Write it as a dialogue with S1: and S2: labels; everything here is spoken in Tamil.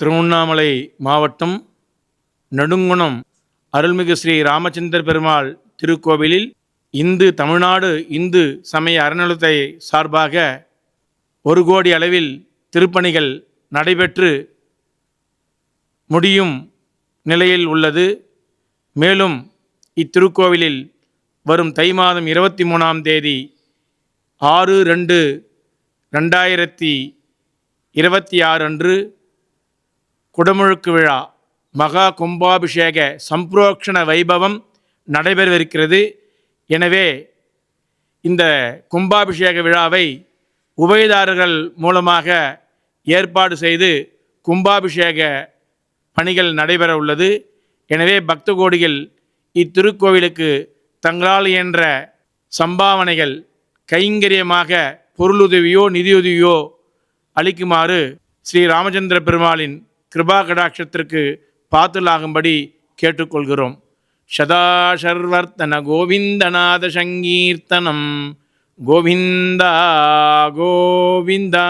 S1: திருவண்ணாமலை மாவட்டம் நடுங்குணம் அருள்மிகு ஸ்ரீ ராமச்சந்திர பெருமாள் திருக்கோவிலில் இந்து தமிழ்நாடு இந்து சமய அறநிலையத்தை சார்பாக ஒரு கோடி அளவில் திருப்பணிகள் நடைபெற்று முடியும் நிலையில் உள்ளது. மேலும் இத்திருக்கோவிலில் வரும் தை மாதம் இருபத்தி மூணாம் தேதி ஆறு ரெண்டு ரெண்டாயிரத்தி இருபத்தி ஆறு அன்று குடமுழுக்கு விழா மகா கும்பாபிஷேக சம்புரோக்ஷண வைபவம் நடைபெறவிருக்கிறது. எனவே இந்த கும்பாபிஷேக விழாவை உபயதாரர்கள் மூலமாக ஏற்பாடு செய்து கும்பாபிஷேக பணிகள் நடைபெற உள்ளது. எனவே பக்த கோடிகள் இத்திருக்கோவிலுக்கு தங்களால் என்ற சம்பாவனைகள் கைங்கரியமாக பொருளுதவியோ நிதியுதவியோ அளிக்குமாறு ஸ்ரீ ராமச்சந்திர பெருமாளின் கிருபா கடாட்சத்திற்கு பாத்துலாகும்படி கேட்டுக்கொள்கிறோம். சதா சர்வர்த்தன கோவிந்தநாத சங்கீர்த்தனம் கோவிந்தா கோவிந்தா.